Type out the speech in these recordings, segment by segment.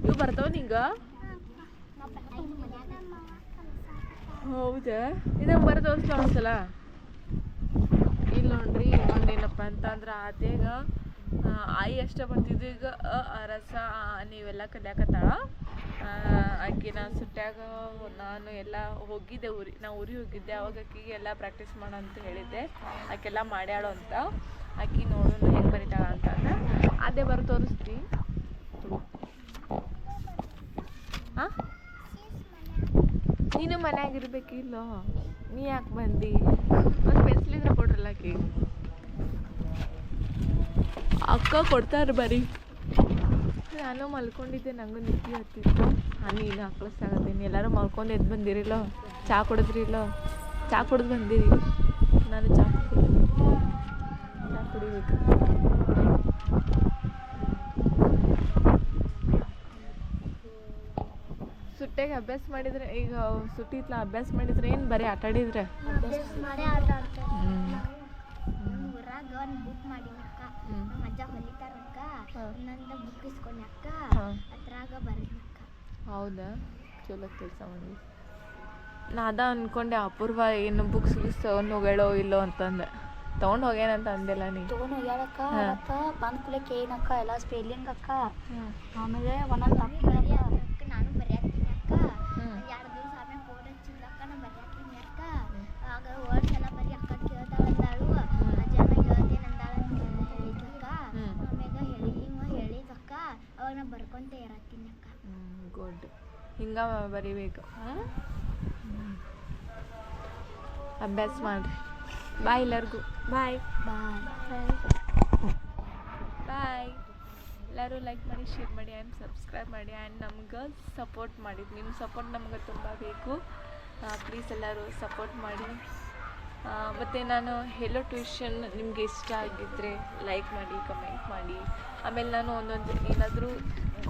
ಇವು ಬರ್ತಾವ ನಿಂಗ? ಹೌದಾ? ಇದು ಬರ್ತಾವ ಒಂದ್ಸಲ ಇಲ್ಲ ನೋಡ್ರಿ ಒಂದೇನಪ್ಪ ಅಂತಂದ್ರೆ ಆದ್ಯಾಗ ಆ, ಆಯಿ ಅಷ್ಟೇ ಬರ್ತಿದ್ದು ಈಗ ಅ ಆ ರಸ ಆ, ನೀವೆಲ್ಲ ಕಲಿಯಾಕತ್ತಾಳ. ಆಕೆ ನಾನು ಸುಟ್ಟಾಗ ನಾನು ಎಲ್ಲ ಹೋಗಿದ್ದೆ ಊರಿ ನಾ ಊರಿಗೆ ಹೋಗಿದ್ದೆ ಅವಾಗ ಆಕಿಗೆ ಎಲ್ಲ ಪ್ರಾಕ್ಟೀಸ್ ಮಾಡು ಅಂತ ಹೇಳಿದ್ದೆ. ಆಕೆಲ್ಲ ಮಾಡ್ಯಾಳು ಅಂತ ಆಕೆ ನೋಡೋಣ ಹೆಂಗೆ ಬರಿತಾಳ ಅಂತಂದ್ರೆ ಅದೇ ಬರೋ ತೋರಿಸ್ತಿ ನೀನು ಮನ್ಯಾಗ ಇಲ್ಲೋ. ನೀ ಯಾಕೆ ಬಂದಿ? ಒಂದು ಪೆನ್ಸಿಲ್ ಇದ್ರೆ ಕೊಡ್ರಲ್ಲ ಆಕಿ? ಅಕ್ಕ ಕೊಡ್ತಾರೆ ಬರೀ. ನಾನು ಮಲ್ಕೊಂಡಿದ್ದೆ ನಂಗೂ ನಿದ್ದೆ ಹತ್ತಿತ್ತು. ನೀನು ಹಾಕ್ಲಿಸ್ತಾಗತ್ತೀನಿ ಎಲ್ಲರೂ ಮಲ್ಕೊಂಡು ಎದ್ದು ಬಂದಿರಿಲ್ಲ? ಚಾ ಕುಡಿದ್ರಿಲ್ಲ? ಚಹಾ ಕುಡಿದು ಬಂದಿರಿ. ನಾನು ಚಾ ಅಭ್ಯಾಸ ಮಾಡಿದ್ರೆ ಈಗ ಸುಟ್ಟಿತ್ಲ ಅಭ್ಯಾಸ ಮಾಡಿದ್ರೆ ಏನು ಬರೀ ಆಟ ಆಡಿದ್ರೆ? ಹೌದಾ? ಚಲೋ ಕೆಲಸ ಮಾಡಿ ನಾ ಅದ ಅನ್ಕೊಂಡೆ ಅಪೂರ್ವ ಏನು ಬುಕ್ಸ್ ಗಿಕ್ಸ್ ತಗೊಂಡು ಹೋಗ್ಯಾಳೋ ಇಲ್ಲೋ ಅಂತಂದೆ. ತೊಗೊಂಡು ಹೋಗ್ಯಾನಂತ ಅಂದಿಲ್ಲ ನೀ. ತಗೊಂಡು ಹೋಗ್ಯಾಳಕ್ಕ ಬಂದ ಕೂಡಲೇ ಕೇಳಿನಕ್ಕ ಎಲ್ಲ ಸ್ಪೆಲ್ಲಿಂಗ್ ಅಕ್ಕ. ಆಮೇಲೆ ಒಂದೊಂದು ತಪ್ಪು ಅಕ್ಕ ಗುಡ್ ಹಿಂಗ ಬರಿಬೇಕು? ಅಭ್ಯಾಸ ಮಾಡ್ರಿ. ಬಾಯ್ ಎಲ್ಲರಿಗೂ. ಬಾಯ್ ಬಾಯ್ ಬಾಯ್ ಎಲ್ಲರೂ ಲೈಕ್ ಮಾಡಿ ಶೇರ್ ಮಾಡಿ ಆ್ಯಂಡ್ ಸಬ್ಸ್ಕ್ರೈಬ್ ಮಾಡಿ ಆ್ಯಂಡ್ ನಮ್ಗೆ ಸಪೋರ್ಟ್ ಮಾಡಿ ನಿಮ್ಮ ಸಪೋರ್ಟ್ ನಮ್ಗೆ ತುಂಬ ಬೇಕು. ಪ್ಲೀಸ್ ಎಲ್ಲರೂ ಸಪೋರ್ಟ್ ಮಾಡಿ. ಮತ್ತು ನಾನು ಹೇಳೋ ಟ್ಯೂಷನ್ ನಿಮಗೆ ಇಷ್ಟ ಆಗಿದ್ದರೆ ಲೈಕ್ ಮಾಡಿ ಕಮೆಂಟ್ ಮಾಡಿ. ಆಮೇಲೆ ನಾನು ಒಂದೊಂದು ಏನಾದರೂ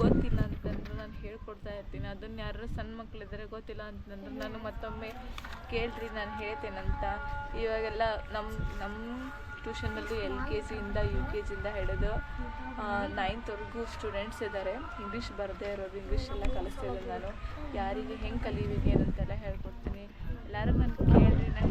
ಗೊತ್ತಿಲ್ಲ ಅಂತಂದ್ರೆ ನಾನು ಹೇಳ್ಕೊಡ್ತಾ ಇರ್ತೀನಿ. ಅದನ್ನು ಯಾರು ಸಣ್ಣ ಮಕ್ಕಳಿದ್ದಾರೆ ಗೊತ್ತಿಲ್ಲ ಅಂತಂದ್ರೆ ನಾನು ಮತ್ತೊಮ್ಮೆ ಕೇಳ್ರಿ, ನಾನು ಹೇಳ್ತೇನಂತ. ಇವಾಗೆಲ್ಲ ನಮ್ಮ ನಮ್ಮ ಟ್ಯೂಷನಲ್ಲೂ ಎಲ್ ಕೆ ಜಿಯಿಂದ ಯು ಕೆ ಜಿಯಿಂದ ಹಿಡಿದು ನೈನ್ತ್ವರೆಗೂ ಸ್ಟೂಡೆಂಟ್ಸ್ ಇದ್ದಾರೆ ಇಂಗ್ಲೀಷ್ ಬರದೇ ಇರೋರು ಇಂಗ್ಲೀಷ್ ಎಲ್ಲ ಕಲಿಸ್ತಿದ್ದೀನಿ ನಾನು. ಯಾರಿಗೆ ಹೆಂಗೆ ಕಲಿಬೇಕು ಅಂತೆಲ್ಲ ಹೇಳ್ಕೊಡ್ತೀನಿ. ಎಲ್ಲರೂ ನಾನು ಕೇಳ್ರಿ, ನಾನು